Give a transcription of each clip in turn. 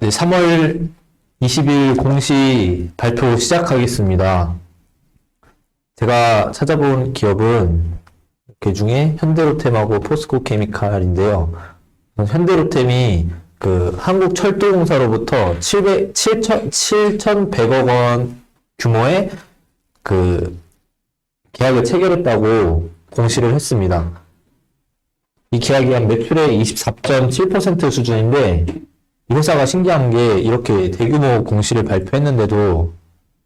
네, 3월 20일 공시 발표 시작하겠습니다. 제가 찾아본 기업은 그 중에 현대로템하고 포스코 케미칼인데요. 현대로템이 그 한국철도공사로부터 700, 7천, 7,100억 원 규모의 그 계약을 체결했다고 공시를 했습니다. 이 계약이 한 매출의 24.7% 수준인데 이 회사가 신기한 게 이렇게 대규모 공시를 발표했는데도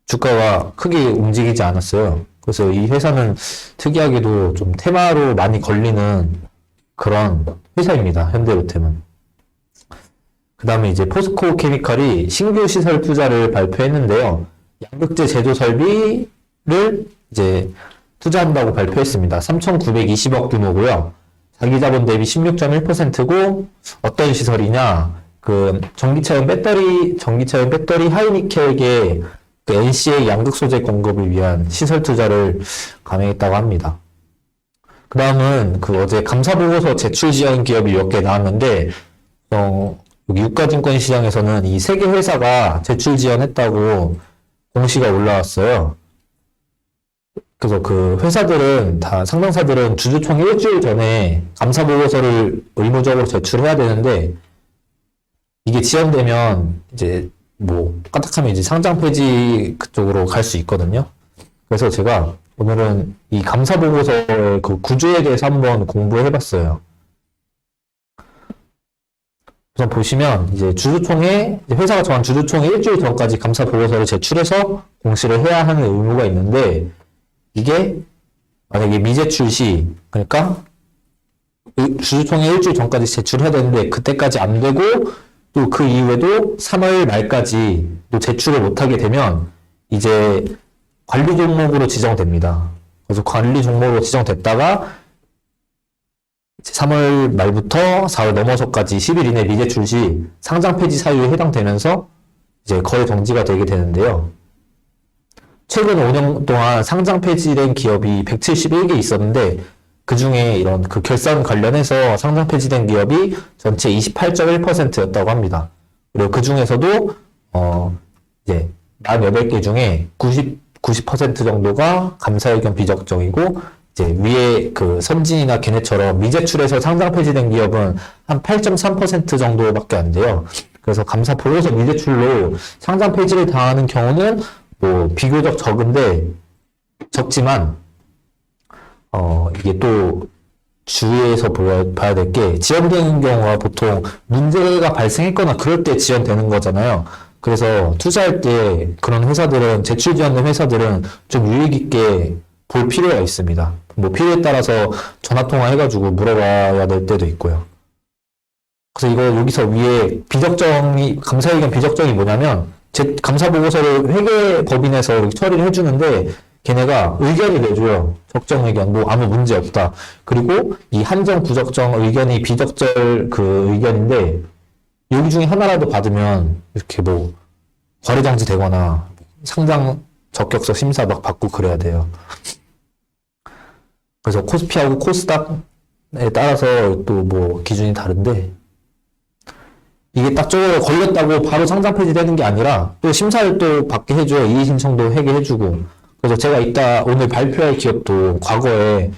주가가 크게 움직이지 않았어요. 그래서 이 회사는 특이하게도 좀 테마로 많이 걸리는 그런 회사입니다. 현대로템은. 그 다음에 이제 포스코 케미칼이 신규 시설 투자를 발표했는데요. 양극재 제조 설비 를 이제 투자한다고 발표했습니다. 3,920억 규모고요. 자기 자본 대비 16.1%고 어떤 시설이냐? 그 전기차용 배터리 전기차용 배터리 하이니켈에게 그 NC의 양극 소재 공급을 위한 시설 투자를 감행했다고 합니다. 그 다음은 그 어제 감사 보고서 제출 지원 기업이 몇 개 나왔는데 어, 여기 유가증권 시장에서는 이 세 개 회사가 제출 지원했다고 공시가 올라왔어요. 그래서 그 회사들은 다 상당사들은 주주총 일주일 전에 감사 보고서를 의무적으로 제출해야 되는데 이게 지연되면 이제 뭐 까딱하면 이제 상장 폐지 그쪽으로 갈 수 있거든요. 그래서 제가 오늘은 이 감사 보고서의 그 구조에 대해서 한번 공부해 봤어요. 우선 보시면 이제 주주총회 회사가 정한 주주총회 일주일 전까지 감사 보고서를 제출해서 공시를 해야 하는 의무가 있는데 이게 만약에 미제 출 시 그러니까 의- 주주총회 일주일 전까지 제출해야 되는데 그때까지 안 되고 또 그 이후에도 3월 말까지 또 제출을 못하게 되면 이제 관리 종목으로 지정됩니다. 그래서 관리 종목으로 지정됐다가 이제 3월 말부터 4월 넘어서까지 10일 이내 미제 출 시 상장 폐지 사유에 해당되면서 이제 거래 정지가 되게 되는데요. 최근 5년 동안 상장 폐지된 기업이 171개 있었는데 그 중에 이런 그 결산 관련해서 상장 폐지된 기업이 전체 28.1%였다고 합니다. 그리고 그 중에서도 어 이제 48개 중에 90 90% 정도가 감사 의견 비적정이고 이제 위에 그 선진이나 걔네처럼 미제출해서 상장 폐지된 기업은 한 8.3% 정도밖에 안 돼요. 그래서 감사 보고서 미제출로 상장 폐지를 당하는 경우는 뭐 비교적 적은데 적지만 어 이게 또 보야, 봐야 될 게 지연되는 경우가 보통 문제가 발생했거나 그럴 때 지연되는 거잖아요. 그래서 투자할 때 그런 회사들은 제출 지원된 회사들은 좀 유익 있게 볼 필요가 있습니다. 뭐 필요에 따라서 전화 통화 해가지고 물어봐야 될 때도 있고요. 그래서 이거 여기서 위에 비적정이 감사 의견 비적정이 뭐냐면 제 감사 보고서를 회계 법인에서 이렇게 처리를 해주는데 걔네가 의견을 내줘요. 적정 의견 뭐 아무 문제 없다. 그리고 이 한정 부적정 의견이 비적절 그 의견인데 여기 중에 하나라도 받으면 이렇게 뭐 정지 되거나 상장 적격서 심사 막 받고 그래야 돼요. 그래서 코스피하고 코스닥에 따라서 또 뭐 기준이 다른데 이게 딱 저거 걸렸다고 바로 상장 폐지되는 게 아니라 또 심사를 또 받게 해줘요. 이의 신청도 하게 해주고. 그래서 제가 이따 오늘 발표할 기업도 과거에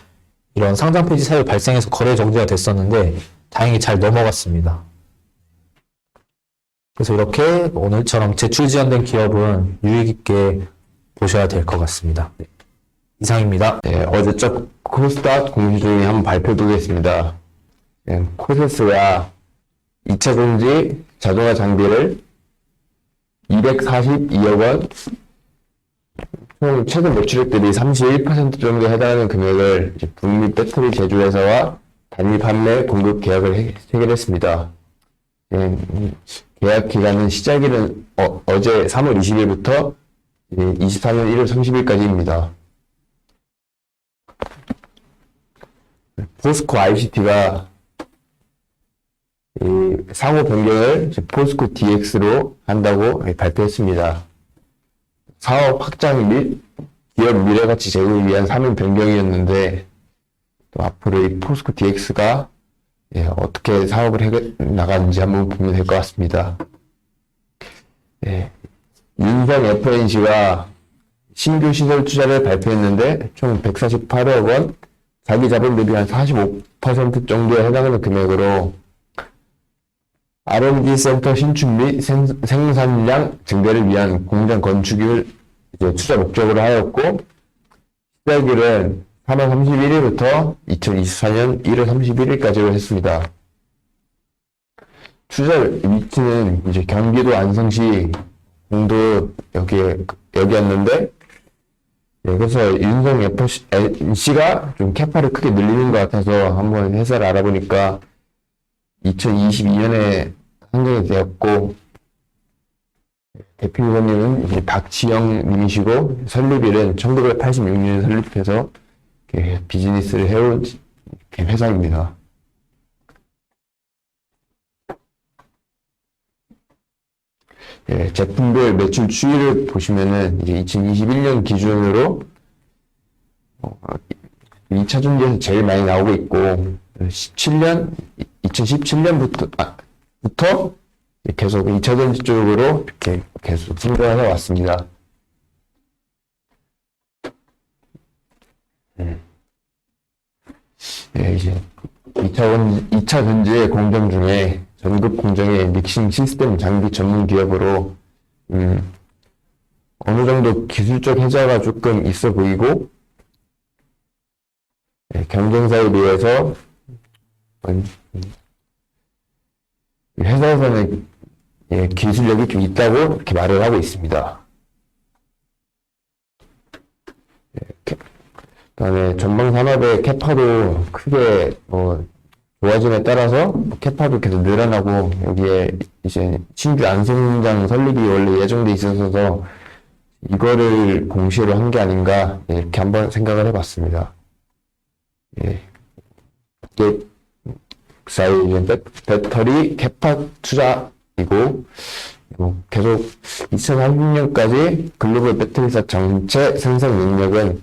이런 상장 폐지 사유 발생해서 거래 정지가 됐었는데 다행히 잘 넘어갔습니다. 그래서 이렇게 오늘처럼 제출 지연된 기업은 유익 있게 보셔야 될 것 같습니다. 네. 이상입니다. 네, 어제적 코스닥 공시 중에 한번 발표 보겠습니다. 네, 코세스가 2차 전지 자동화 장비를 242억 원, 총 최근 매출액들이 31% 정도 해당하는 금액을 북미 배터리 제조회사와 단위 판매 공급 계약을 해- 체결했습니다. 네, 음, 계약 기간은 시작일은 어, 어제 3월 20일부터 24년 1월 30일까지입니다. 포스코 ICT가 이 상호 변경을 포스코 DX로 한다고 발표했습니다. 사업 확장 및 기업 미래가치 제고를 위한 사명 변경이었는데 또 앞으로 이 포스코 DX가 예, 어떻게 사업을 해 나가는지 한번 보면 될 것 같습니다. 예, 윤성 FNC가 신규 시설 투자를 발표했는데 총 148억 원, 자기 자본 대비 한 45% 정도에 해당하는 금액으로 R&D 센터 신축 및 생, 생산량 증대를 위한 공장 건축을 이제 투자 목적으로 하였고 시작일은 3월 31일부터 2024년 1월 31일까지로 했습니다. 투자 위치는 이제 경기도 안성시 공도 여기에 여기였는데 예, 그래서 윤성 FC가 좀 캐파를 크게 늘리는 것 같아서 한번 회사를 알아보니까 2022년에 선정이 되었고 대표 후보님은 이제 박지영 님이시고 설립일은 1986년에 설립해서 비즈니스를 해온 회사입니다. 예, 제품별 매출 추이를 보시면은 이제 2021년 기준으로 어, 2차 전지에서 제일 많이 나오고 있고 17년 2017년부터 아, 부터 계속 2차 전지 쪽으로 이렇게 계속 성장해 왔습니다. 음. 예, 이제 2차, 전, 2차 전지의 공정 중에 전국 공정의 믹싱 시스템 장비 전문 기업으로 음, 어느 정도 기술적 혜자가 조금 있어 보이고 예, 경쟁사에 비해서 음, 회사에서는 예, 기술력이 좀 있다고 이렇게 말을 하고 있습니다. 예, 캐- 그다음에 전방 산업의 캐파도 크게 뭐 좋아짐에 따라서 뭐 캐파도 계속 늘어나고 여기에 이제 신규 안성장 설립이 원래 예정돼 있어서 이거를 공시로 한 게 아닌가 예, 이렇게 한번 생각을 해봤습니다. 예. 이게 사이 이제 배, 배터리 캐파 투자이고 뭐 계속 2030년까지 글로벌 배터리사 전체 생산 능력은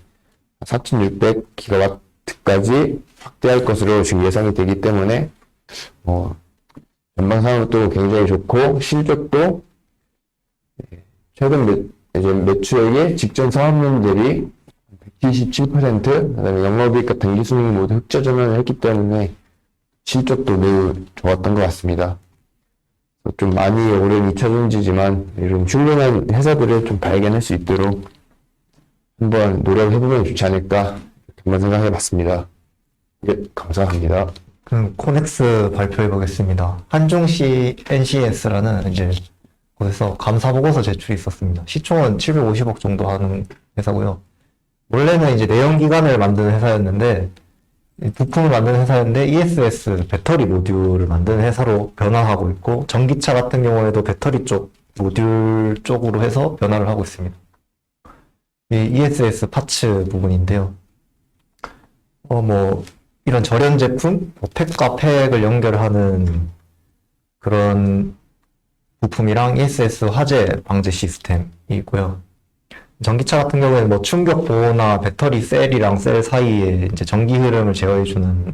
4,600기가와트까지 확대할 것으로 지금 예상이 되기 때문에 뭐 전방 산업도 굉장히 좋고 실적도 예, 최근 매, 매출액의 직전 사업년 대비 127%, 그다음에 영업이익과 당기순이익 모두 흑자 전환을 했기 때문에 실적도 매우 좋았던 것 같습니다. 좀 많이 오랜 2차 전지지만 이런 훌륭한 회사들을 좀 발견할 수 있도록 한번 노력해보면 좋지 않을까 한번 생각해봤습니다. 예, 감사합니다. 그럼 코넥스 발표해 보겠습니다. 한중시 NCS라는 이제 곳에서 감사 보고서 제출이 있었습니다. 시총은 750억 정도 하는 회사고요. 원래는 이제 내연 기관을 만드는 회사였는데 이 부품을 만드는 회사였는데 ESS 배터리 모듈을 만드는 회사로 변화하고 있고 전기차 같은 경우에도 배터리 쪽 모듈 쪽으로 해서 변화를 하고 있습니다. 이 ESS 파츠 부분인데요. 어, 뭐, 이런 절연 제품, 뭐 팩과 팩을 연결하는 그런 부품이랑 ESS 화재 방지 시스템이 있고요. 전기차 같은 경우에는 뭐 충격 보호나 배터리 셀이랑 셀 사이에 이제 전기 흐름을 제어해주는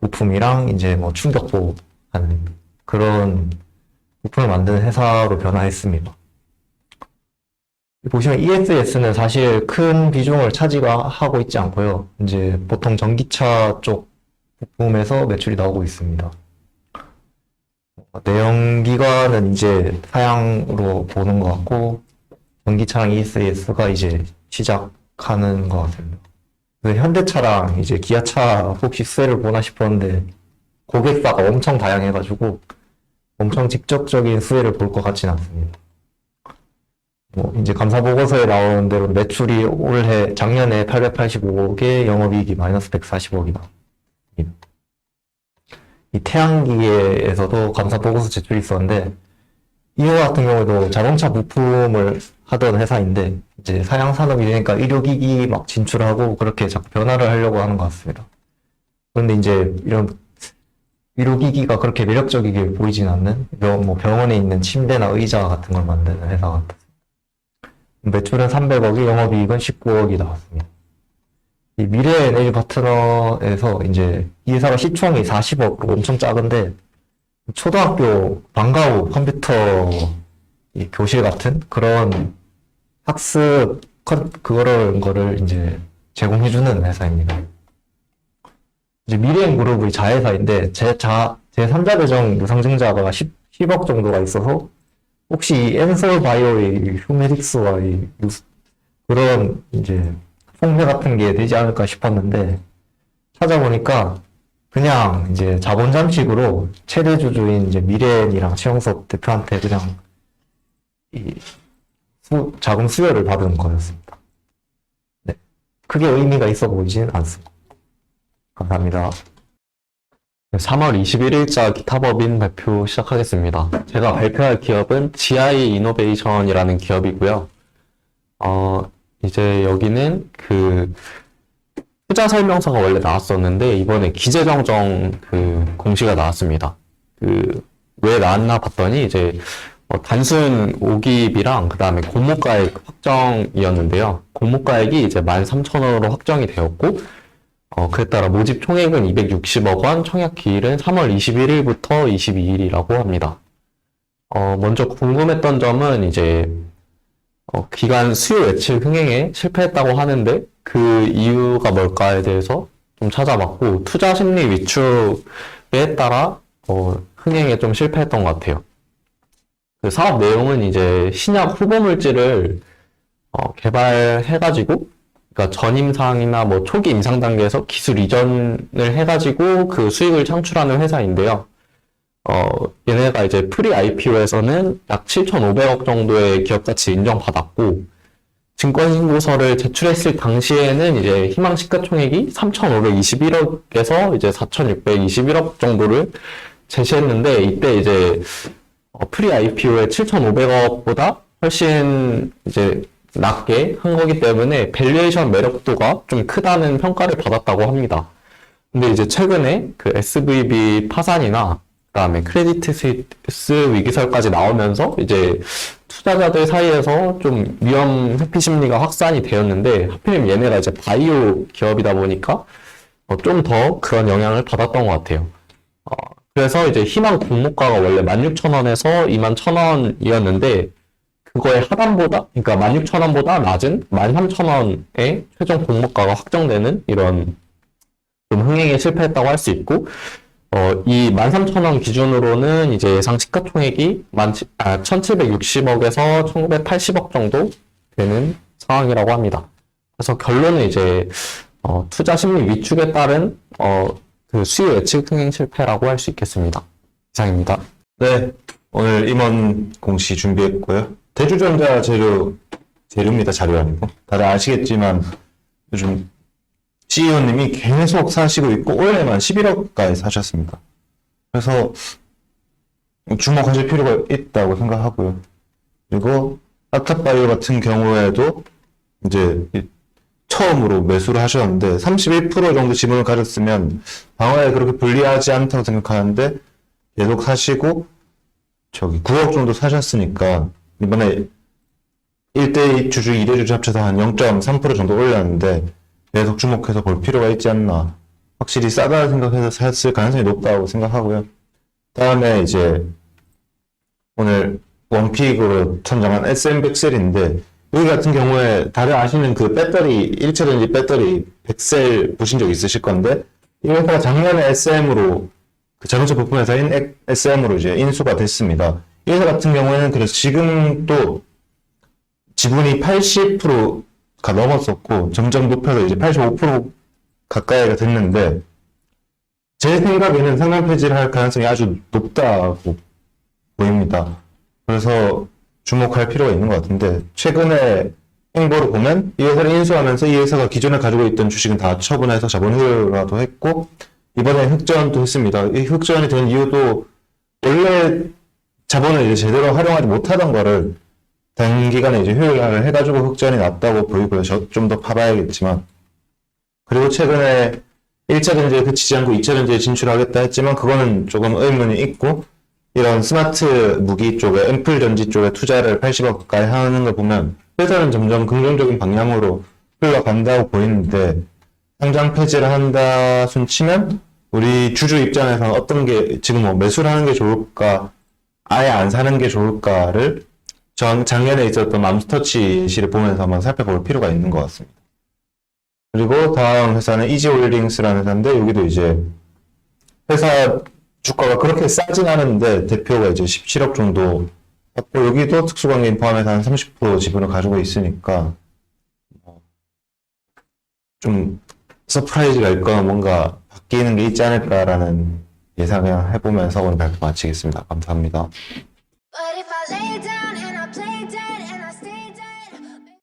부품이랑 이제 뭐 충격 보호하는 그런 부품을 만드는 회사로 변화했습니다. 보시면 ESS는 사실 큰 비중을 차지하고 있지 않고요. 이제 보통 전기차 쪽 부품에서 매출이 나오고 있습니다. 내연기관은 이제 사양으로 보는 것 같고, 전기차랑 ESS가 이제 시작하는 것. 그래서 현대차랑 이제 기아차 혹시 수혜를 보나 싶었는데, 고객사가 엄청 다양해가지고, 엄청 직접적인 수혜를 볼 것 같지는 않습니다. 뭐 이제 감사 보고서에 나오는 대로 매출이 올해 작년에 885억에 영업이익이 마이너스 140억이 나옵니다. 이 태양기에서도 감사 보고서 제출이 있었는데 이 회사 같은 경우에도 자동차 부품을 하던 회사인데 이제 사양 산업이 되니까 의료기기 막 진출하고 그렇게 자꾸 변화를 하려고 하는 것 같습니다. 그런데 이제 이런 의료기기가 그렇게 매력적이게 보이진 않는 병- 뭐 병원에 있는 침대나 의자 같은 걸 만드는 회사 같아요. 매출은 300억이 영업이익은 19억이 나왔습니다. 이 미래 에너지 파트너에서 이제 이 회사가 시총이 40억 엄청 작은데 초등학교 방과 후 컴퓨터 이 교실 같은 그런 학습 컨 그거를 거를 이제 제공해주는 회사입니다. 이제 미래엔 그룹의 자회사인데 제 자, 제 3자 배정 유상증자가 10, 10억 정도가 있어서 혹시 이 엔솔 바이오의 휴메릭스와 이 유- 그런 이제 송매 같은 게 되지 않을까 싶었는데 찾아보니까 그냥 이제 자본 잠식으로 최대 주주인 이제 미래엔이랑 최영섭 대표한테 그냥 이 수, 자금 수여를 받은 거였습니다. 네. 크게 의미가 있어 보이진 않습니다. 감사합니다. 3월 21일자 기타법인 발표 시작하겠습니다. 제가 발표할 기업은 GI 이노베이션이라는 기업이고요. 어, 이제 여기는 그 투자 설명서가 원래 나왔었는데 이번에 기재 정정 그 공시가 나왔습니다. 그 왜 나왔나 봤더니 이제 어, 단순 오기비랑 그 다음에 공모가액 확정이었는데요. 공모가액이 이제 13,000원으로 확정이 되었고 어, 그에 따라 모집 총액은 260억 원, 청약 기일은 3월 21일부터 22일이라고 합니다. 어, 먼저 궁금했던 점은 이제 어, 기간 수요 예측 흥행에 실패했다고 하는데 그 이유가 뭘까에 대해서 좀 찾아봤고 투자 심리 위축에 따라 어, 흥행에 좀 실패했던 것 같아요. 그 사업 내용은 이제 신약 후보 물질을 어, 개발해가지고 그러니까 전임상이나 뭐 초기 임상 단계에서 기술 이전을 해가지고 그 수익을 창출하는 회사인데요. 어, 얘네가 이제 프리 IPO에서는 약 7,500억 정도의 기업 가치 인정받았고, 증권신고서를 제출했을 당시에는 이제 희망 시가총액이 3,521억에서 이제 4,621억 정도를 제시했는데, 이때 이제 어, 프리 IPO의 7,500억보다 훨씬 이제 낮게 한 거기 때문에 밸류에이션 매력도가 좀 크다는 평가를 받았다고 합니다. 근데 이제 최근에 그 SVB 파산이나 그다음에 크레디트 스위스 위기설까지 나오면서 이제 투자자들 사이에서 좀 위험 회피 심리가 확산이 되었는데 하필이면 얘네가 이제 바이오 기업이다 보니까 어, 좀 더 그런 영향을 받았던 것 같아요. 어, 그래서 이제 희망 공모가가 원래 16,000원에서 21,000원이었는데 그거의 하단보다, 그러니까 16,000원보다 낮은 13,000원의 최종 공모가가 확정되는 이런 좀 흥행에 실패했다고 할 수 있고, 어, 이 13,000원 기준으로는 이제 예상 시가총액이 만, 아, 1,760억에서 1,980억 정도 되는 상황이라고 합니다. 그래서 결론은 이제, 어, 투자 심리 위축에 따른, 어, 그 수요 예측 흥행 실패라고 할 수 있겠습니다. 이상입니다. 네, 오늘 임원 공시 준비했고요. 대주전자 재료, 재료입니다. 자료 아니고. 다들 아시겠지만 요즘 CEO님이 계속 사시고 있고 올해만 11억가에 사셨습니다. 그래서 주목하실 필요가 있다고 생각하고요. 그리고 아타바이오 같은 경우에도 이제 이- 처음으로 매수를 하셨는데 31% 정도 지분을 가졌으면 방어에 그렇게 불리하지 않다고 생각하는데 계속 사시고 저기 9억 정도 사셨으니까 이번에 1대2 주주, 2대 주주 합쳐서 한 0.3% 정도 올렸는데 계속 주목해서 볼 필요가 있지 않나. 확실히 싸다고 생각해서 샀을 가능성이 높다고 생각하고요. 다음에 이제 오늘 원픽으로 선정한 SM100셀인데 여기 같은 경우에 다들 아시는 그 배터리, 1차전지 배터리 100셀 보신 적 있으실 건데 이 회사가 작년에 SM으로 그 자동차 부품 회사인 SM으로 이제 인수가 됐습니다. 이 회사 같은 경우에는 그래서 지금 또 지분이 80%가 넘었었고 점점 높여서 이제 85% 가까이가 됐는데 제 생각에는 상장 폐지를 할 가능성이 아주 높다고 보입니다. 그래서 주목할 필요가 있는 것 같은데 최근에 행보를 보면 이 회사를 인수하면서 이 회사가 기존에 가지고 있던 주식은 다 처분해서 자본 회유라도 했고 이번에 흑전도 했습니다. 이 흑전이 된 이유도 원래 자본을 이제 제대로 활용하지 못하던 거를 단기간에 이제 효율화를 해가지고 흑전이 났다고 보이고요. 좀더 파봐야겠지만. 그리고 최근에 1차 전지에 그치지 않고 2차 전지에 진출하겠다 했지만 그거는 조금 의문이 있고 이런 스마트 무기 쪽에 앰플 전지 쪽에 투자를 80억 가까이 하는 걸 보면 회사는 점점 긍정적인 방향으로 흘러간다고 보이는데 상장 폐지를 한다 순 치면 우리 주주 입장에서는 어떤 게 지금 뭐 매수를 하는 게 좋을까 아예 안 사는 게 좋을까를 전 작년에 있었던 맘스터치 시를 보면서 한번 살펴볼 필요가 있는 것 같습니다. 그리고 다음 회사는 이지홀딩스라는 회사인데 여기도 이제 회사 주가가 그렇게 싸진 않은데 대표가 이제 17억 정도 받고 여기도 특수관계인 포함해서 한 30% 지분을 가지고 있으니까 어, 좀 서프라이즈가 있거나 뭔가 바뀌는 게 있지 않을까라는 예상을 해보면서 오늘 발표 마치겠습니다. 감사합니다.